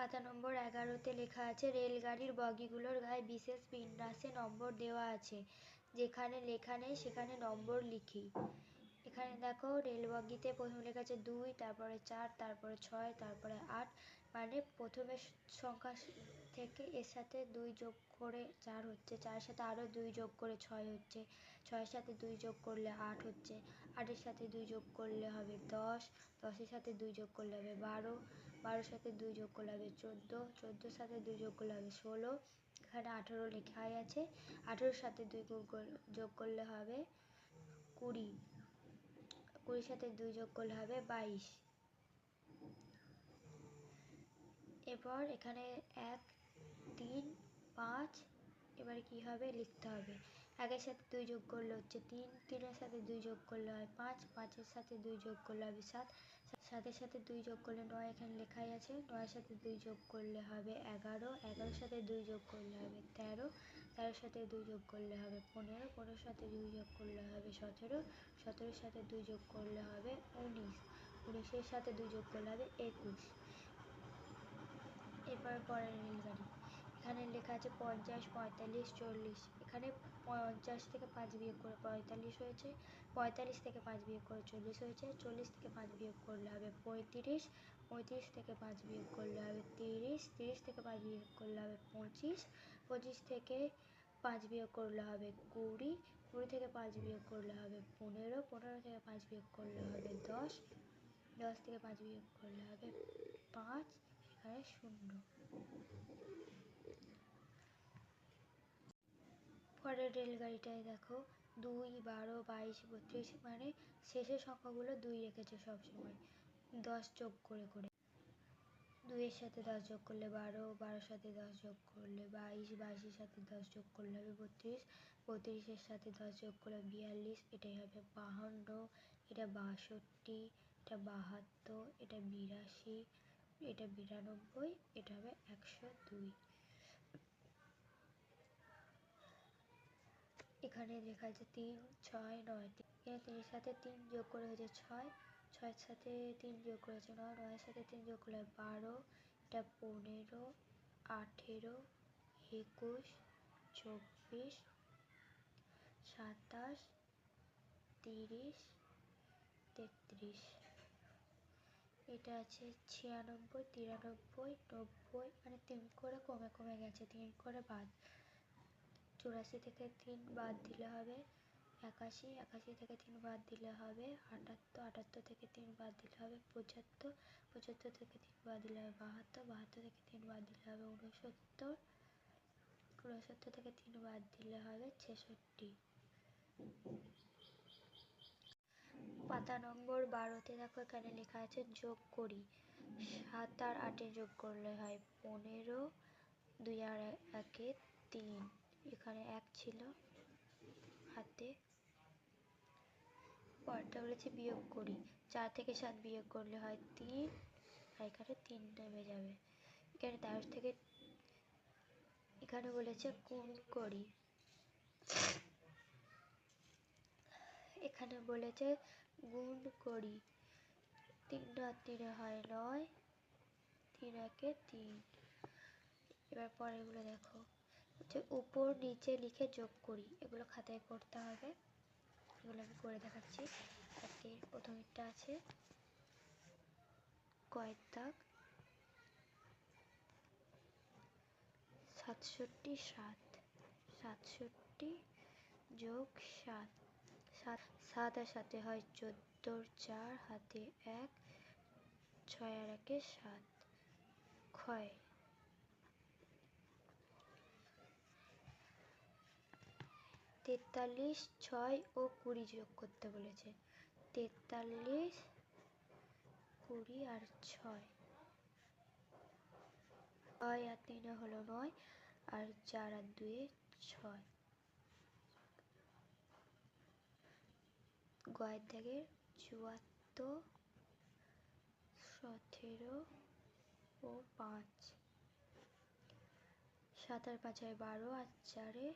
পাতা নম্বর এগারোতে লেখা আছে, রেলগাড়ির বগিগুলোর গায়ে বিশেষ বিন্যাসে নম্বর দেওয়া আছে। যেখানে লেখা নেই, সেখানে নম্বর লিখি। এখানে দেখো, রেল বগিতে প্রথমে লেখা আছে দুই, তারপরে চার, তারপরে ছয়, তারপরে আট। মানে প্রথমে সংখ্যা থেকে এর সাথে দুই যোগ করে চার হচ্ছে। চারের সাথে আরও দুই যোগ করে ছয় হচ্ছে। ছয়ের সাথে দুই যোগ করলে আট হচ্ছে। আটের সাথে দুই যোগ করলে হবে দশ। দশের সাথে দুই যোগ করলে হবে বারো। বারোর সাথে দুই যোগ করলে হবে চোদ্দ, চোদ্দোর সাথে দুই যোগ করলে হবে ষোলো, এখানে আঠেরো লেখাই আছে, আঠেরোর সাথে দুই যোগ করলে হবে কুড়ি, কুড়ির সাথে দুই যোগ করলে হবে বাইশ। এরপর এখানে এক, তিন, পাঁচ, এবারে কি হবে? লিখতে হবে। একের সাথে দুই যোগ করলে হচ্ছে তিন, তিনের সাথে দুই যোগ করলে হয় পাঁচ, পাঁচের সাথে দুই যোগ করলে হবে সাত সাতের সাথে দুই যোগ করলে নয়, এখানে লেখাই আছে। নয়ের সাথে দুই যোগ করলে হবে এগারো, এগারোর সাথে দুই যোগ করলে হবে তেরো, তেরোর সাথে দুই যোগ করলে হবে পনেরো, পনেরোর সাথে দুই যোগ করলে হবে সতেরো, সতেরোর সাথে দুই যোগ করলে হবে উনিশ, উনিশের সাথে দুই যোগ করলে হবে একুশ। এরপর পরের রেলগাড়ি এখানে লেখা আছে পঞ্চাশ, পঁয়তাল্লিশ, চল্লিশ। এখানে পঞ্চাশ থেকে পাঁচ বিয়োগ করে, পঁয়তাল্লিশ হয়েছে, পঁয়তাল্লিশ থেকে পাঁচ বিয়োগ করে, চল্লিশ হয়েছে, চল্লিশ থেকে পাঁচ বিয়োগ করলে হবে পঁয়ত্রিশ পঁয়ত্রিশ থেকে পাঁচ বিয়োগ করলে হবে তিরিশ তিরিশ থেকে পাঁচ বিয়োগ করলে হবে পঁচিশ পঁচিশ থেকে পাঁচ বিয়োগ করলে হবে কুড়ি কুড়ি থেকে পাঁচ বিয়োগ করলে হবে পনেরো পনেরো থেকে পাঁচ বিয়োগ করলে হবে দশ দশ থেকে পাঁচ বিয়োগ করলে হবে পাঁচ, এখানে শূন্য। পরের রেলগাড়িটায় দেখো, দুই, বারো, বাইশ, বত্রিশ মানে শেষের সংখ্যাগুলো দুই রেখেছে সবসময়। দশ যোগ করে করে। দুইয়ের সাথে দশ যোগ করলে বারো, বারোর সাথে দশ যোগ করলে বাইশ, বাইশের সাথে দশ যোগ করলে হবে বত্রিশ, বত্রিশের সাথে দশ যোগ করলে বিয়াল্লিশ, এটাই হবে বাহান্ন, এটা বাষট্টি, এটা বাহাত্তর, এটা বিরাশি, এটা বিরানব্বই, এটা হবে একশো দুই। এখানে লেখা আছে তিন, ছয়, নয় এখানে তিনের সাথে তিন যোগ করে হয়েছে ছয়। ছয়ের সাথে তিন যোগ করেছে নয়। নয়ের সাথে তিন যোগ করলে বারো। এটা পনেরো, আঠেরো, একুশ, চব্বিশ, সাতাশ, তিরিশ, তেত্রিশ। এটা আছে ছিয়ানব্বই, তিরানব্বই, নব্বই। মানে তিন করে কমে কমে গেছে, তিন করে বাদ। চুরাশি থেকে তিন বাদ দিলে হবে একাশি একাশি থেকে তিন বাদ দিলে হবে আটাত্তর আটাত্তর থেকে তিন বাদ দিলে হবে পঁচাত্তর পঁচাত্তর থেকে তিন বাদ দিলে হবে বাহাত্তর বাহাত্তর থেকে তিন বাদ দিলে হবে ঊনসত্তর ঊনসত্তর থেকে তিন বাদ দিলে হবে ছেষট্টি। পাতা নম্বর বারোতে দেখো এখানে লেখা আছে যোগ করি। সাত আর আটে যোগ করলে হয় পনেরো, দুই আর একে তিন। এখানে এক ছিল হাতে। পরটা বলেছে বিয়োগ করি। চার থেকে সাত বিয়োগ করলে হয় তিন, আর এখানে তিন নেমে যাবে। এখানে তেরো থেকে, এখানে বলেছে গুণ করি। এখানে বলেছে গুণ করি। তিন আর তিনে হয় নয়, তিন একে তিন। এবার পরেরগুলো দেখো। হচ্ছে উপর নিচে লিখে যোগ করি। এগুলো খাতায় করতে হবে। এগুলো আমি করে দেখাচ্ছি। একের প্রথমেরটা আছে। কয়েক দাগ। সাতষট্টি সাত। সাতষট্টি যোগ সাত। সাত সাত আর সাথে হয় চোদ্দোর চার, হাতে এক, ছয় আর একে সাত। ক্ষয়। তেতাল্লিশ, ছয় ও কুড়ি যোগ করতে বলেছে। তেতাল্লিশ, কুড়ি আর ছয়। ছয় আর তিনে হলো নয় আর চার আর দুয়ে ছয়। গয়ের দাগের চুয়াত্তর, সতেরো ও পাঁচ। সাত আর পাঁচ হয় বারো আর চারে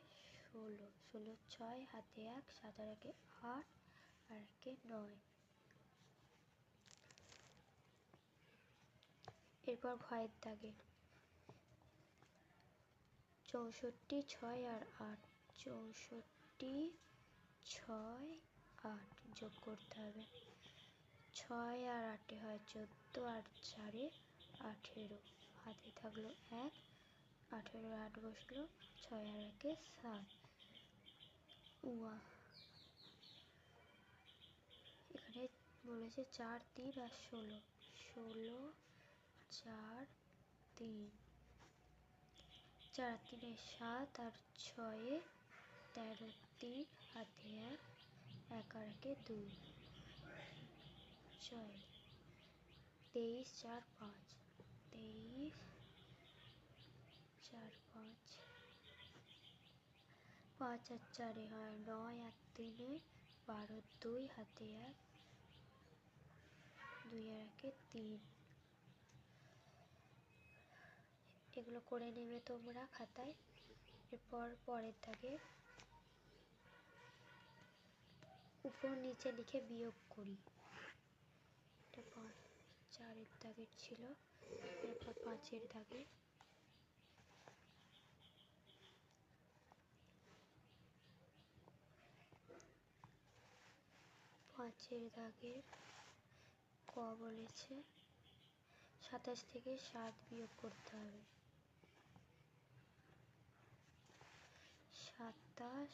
ষোলো ষোলো, ছয়, হাতে এক, সাত আর একে আট, আর একে নয়। এরপর ভয়ের দাগে। চৌষট্টি, ছয় আর আট। চৌষট্টি, ছয়, আট যোগ করতে হবে। ছয় আর আটে হয় চোদ্দ, আর চারে আঠেরো। হাতে থাকল এক আঠেরো আট বসল, ছয় আর একে সাত। উয়া। এখানে বলেছে চার তিন আর ষোলো। ষোলো, চার তিন। চার তিনে সাত আর ছয়ে তেরো তিন হাতে এক এক আর একে দুই। ছয়, তেইশ, চার, পাঁচ। তেইশ, চার পাঁচ আর চারে হয়। নয় আর তিনে বারো দুই হাতে এক, দুই আর একে তিন। এগুলো করে নেবে তোমরা খাতায়। এরপর পরের দাগে উপর নিচে লিখে বিয়োগ করি। এটা চারের দাগের ছিল, এরপর পাঁচের দাগে পাঁচের দাগে ক বলেছে, সাতাশ থেকে সাত বিয়োগ করতে হবে। সাতাশ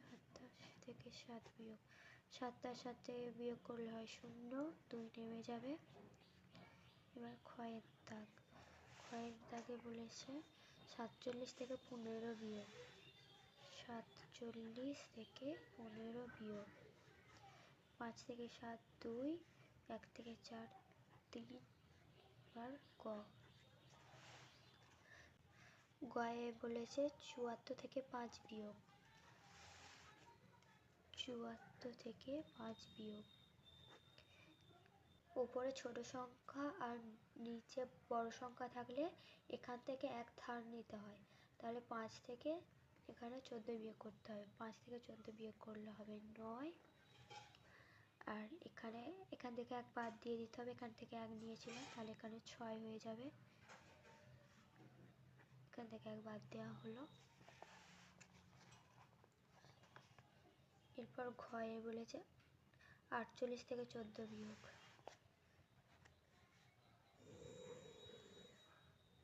সাতাশ থেকে সাত বিয়োগ সাতাশ সাথে বিয়োগ করলে হয় শূন্য, দুই নেমে যাবে। এবার ক্ষয়ের দাগ, ক্ষয়ের দাগে বলেছে সাতচল্লিশ থেকে পনেরো বিয়োগ। সাতচল্লিশ থেকে পনেরো বিয়োগ। পাঁচ থেকে সাত, দুই, এক থেকে চার, তিন আর গ। গয়ে বলেছে চুয়াত্তর থেকে পাঁচ বিয়োগ। চুয়াত্তর থেকে পাঁচ বিয়োগ। ওপরে ছোট সংখ্যা আর নিচে বড় সংখ্যা থাকলে এখান থেকে এক ধার নিতে হয়। তাহলে পাঁচ থেকে এখানে চোদ্দ বিয়োগ করতে হবে। পাঁচ থেকে চোদ্দ বিয়োগ করলে হবে নয়। আর এখানে, এখান থেকে এক বাদ দিয়ে দিতে হবে। এখান থেকে এক নিয়েছিলাম, তাহলে এখানে ছয় হয়ে যাবে। এখান থেকে এক বাদ দেওয়া হলো। এরপর ঘয়ে বলেছে, আটচল্লিশ থেকে চোদ্দ বিয়োগ।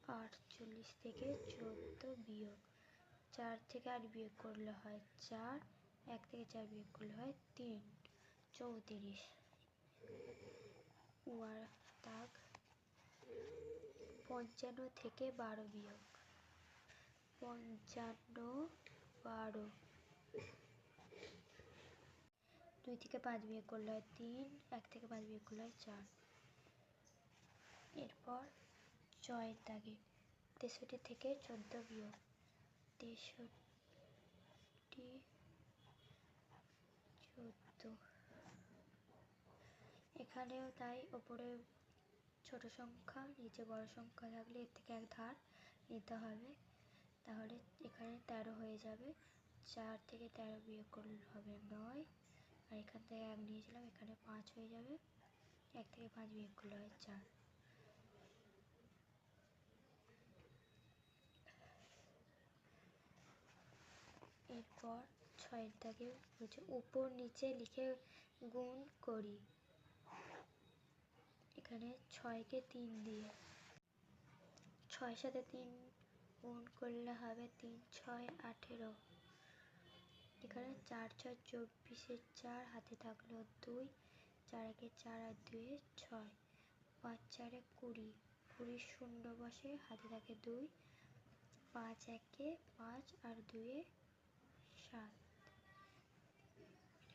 আটচল্লিশ থেকে চোদ্দ বিয়োগ। চার থেকে আট বিয়োগ করলে হয় চার, এক থেকে চার বিয়োগ করলে হয় তিন। চৌত্রিশ। উয়ার দাগ পঞ্চান্ন থেকে বারো বিয়োগ। পঞ্চান্ন, বারো। দুই থেকে পাঁচ বিয়োগ করলে হয় তিন, এক থেকে পাঁচ বিয়োগ করলে হয় চার। এরপর ছয়ের দাগে তেষট্টি থেকে চোদ্দ বিয়োগ। তেষট্টি, চোদ্দ। এখানেও তাই ওপরে ছোট সংখ্যা, নিচে বড় সংখ্যা থাকলে এর থেকে এক ধার নিতে হবে। তাহলে এখানে তেরো হয়ে যাবে। চার থেকে তেরো বিয়োগ করলে হবে নয়। আর এখান থেকে এক নিয়েছিলাম, এখানে পাঁচ হয়ে যাবে। এক থেকে পাঁচ বিয়োগ করলে হয় চার। দাগে বলছে, উপর নিচে লিখে গুণ করি। এখানে ছয়কে তিন দিয়ে। ছয়ের সাথে তিন গুণ করলে হবে তিন, ছয়, আঠেরো। এখানে চার, ছয় চব্বিশের চার, হাতে থাকল দুই চার একে চার আর দুয়ে ছয়। পাঁচ, চারে কুড়ি। কুড়ি শূন্য বসে হাতে থাকে দুই, পাঁচ, একে পাঁচ আর দুয়ে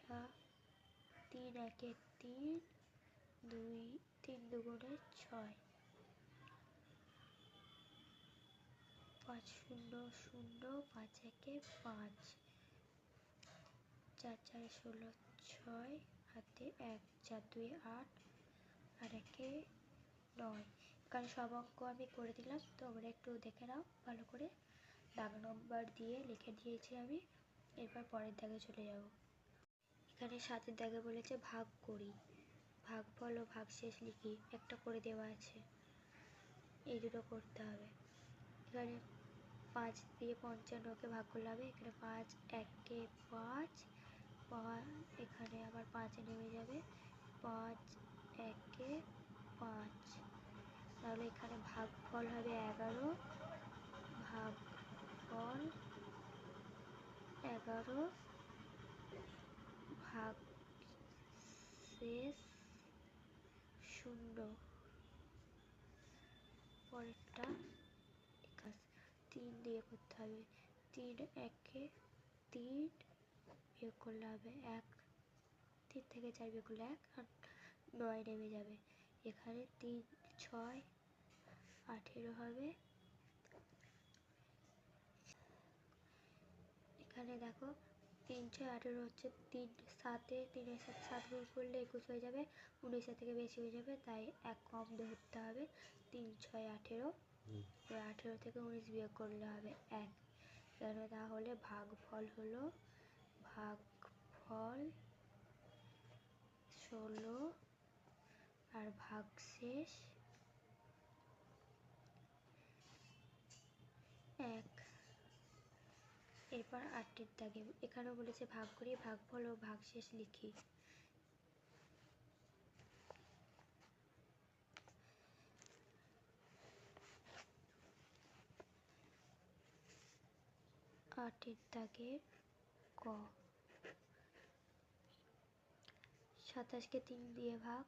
সাত। তিন, একে তিন, দুই, তিন দুগুণে ছয়। পাঁচ শূন্য শূন্য, পাঁচ একে পাঁচ। চার, চারে, ষোলো, ছয় হাতে এক, চার, দুই, আট, আর একে নয়। এখানে সব অঙ্ক আমি করে দিলাম, তোমরা একটু দেখে নাও, ভালো করে। দাগ নম্বর দিয়ে লিখে দিয়েছি আমি। এরপর পরের দাগে চলে যাব। এখানে সাতের দাগে বলেছে, ভাগ করি। ভাগ ফল ও ভাগ শেষ লিখি। একটা করে দেওয়া আছে। এই দুটো করতে হবে। এখানে পাঁচ দিয়ে পঞ্চান্নকে ভাগ করলে হবে। এখানে পাঁচ, একে পাঁচ এখানে আবার পাঁচে নেমে যাবে। পাঁচ, একে পাঁচ। তাহলে এখানে ভাগফল হবে এগারো। ভাগফল এগারো ভাগ শেষ শূন্য। পরেরটা একাশ। তিন দিয়ে করতে হবে। তিন একে তিন বিয়োগ করলে হবে এক। তিন থেকে চার বিয়োগ করলে এক আর নয় নেমে যাবে। এখানে তিন, ছয়, আঠেরো হবে। এখানে দেখো তিন ছয় আঠেরো হচ্ছে তিন সাতে তিনের সাথে সাত গুণ করলে একুশ হয়ে যাবে উনিশের থেকে বেশি হয়ে যাবে তাই এক কম ধরতে হবে। তিন ছয় আঠেরো। আঠেরো থেকে উনিশ বিয়োগ করলে হবে এক। এখানে তাহলে ভাগফল হলো ভাগফল ষোলো আর ভাগশেষ এক। এরপর আটের দাগে এখানেও বলেছে, ভাগ করি, ভাগফল ও ভাগশেষ লিখি। আটের দাগের ক। সাতাশকে তিন দিয়ে ভাগ,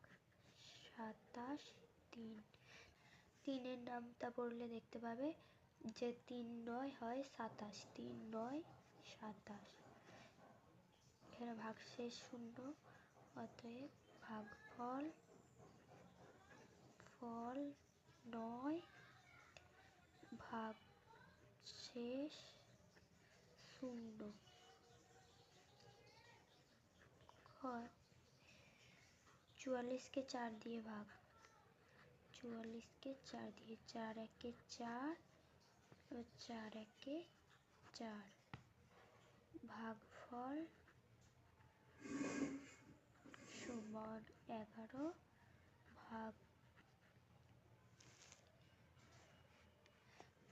সাতাশ তিন। তিনের নামটা পড়লে দেখতে পাবে যে তিন নয় হয় সাতাশ, তিন নয় সাতাশ। এখানে ভাগশেষ শূন্য, অতএব ভাগফল, ফল নয় ভাগ শেষ শূন্য চুয়াল্লিশকে চার দিয়ে ভাগ। চুয়াল্লিশকে চার দিয়ে চার, একে চার চার একে চার। ভাগফল সমান এগারো ভাগ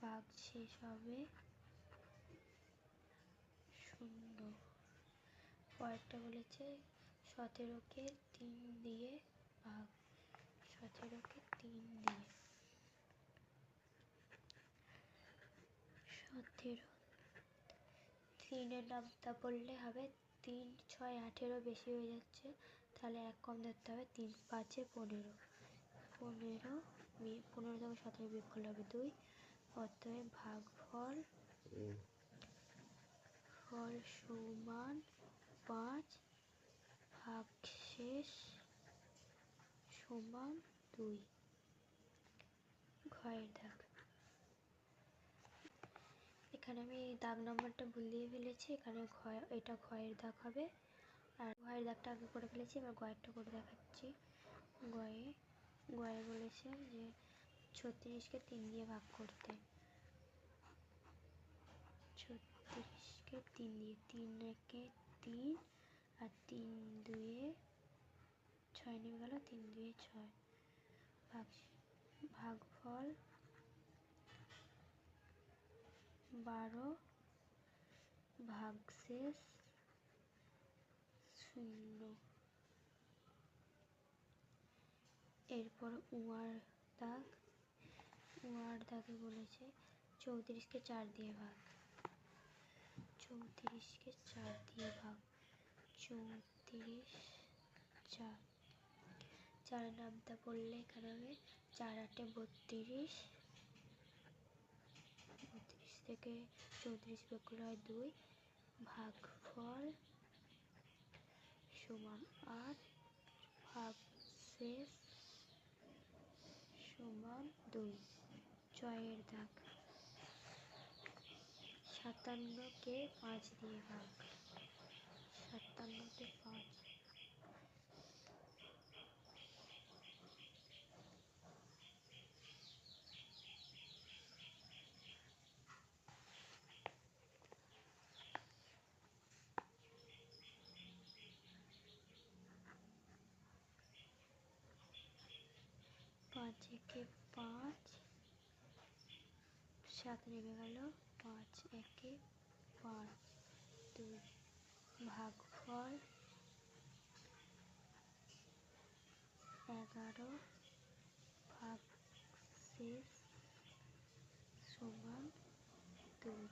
ভাগ শেষ হবে শূন্য। পরেরটা বলেছে সতেরোকে তিন দিয়ে ভাগ। সতেরোকে তিন দিয়ে। সতেরো তিনের নামটা বললে হবে তিন ছয় আঠেরো বেশি হয়ে যাচ্ছে তাহলে এক কম ধরতে হবে তিন পাঁচে পনেরো। পনেরো পনেরো থেকে সতেরো করলে হবে দুই অতএব ভাগফল ফল ফল সমান পাঁচ ভাগশেষ সমান দুই। ঘয়ের দাগ। এখানে আমি দাগ নম্বরটা ভুল দিয়ে ফেলেছি। এখানে ঘয় এটা ঘয়ের দাগ হবে। আর ঘয়ের দাগটা আগে করে ফেলেছি, এবার গয়েরটা করে দেখাচ্ছি। গয়ে গয়ে বলেছে যে ছত্রিশকে তিন দিয়ে ভাগ করতে। ছত্রিশকে তিন দিয়ে তিন একে তিন আর তিন দুয়ে ছয় নেমে গেল, তিন দুয়ে ছয়। ভাগ ভাগফল বারো ভাগশেষ শূন্য। এরপর উয়ার দাগ, উয়ার দাগে বলেছে চৌত্রিশকে চার দিয়ে ভাগ। চৌত্রিশকে চার দিয়ে ভাগ। চৌত্রিশ, চার। চার নামটা পড়লে এখানে হবে চার আটে বত্রিশ বত্রিশ। থেকে চৌত্রিশ হয় দুই ভাগফল সমান আট ভাগ শেষ সমান দুই। ছয়ের দাগ। সাতান্নকে পাঁচ দিয়ে ভাগ। সাতান্নকে পাঁচ। সাত নেমে গেল। পাঁচ একে পাঁচ দুই ভাগফল এগারো ভাগ শেষ সমান দুই।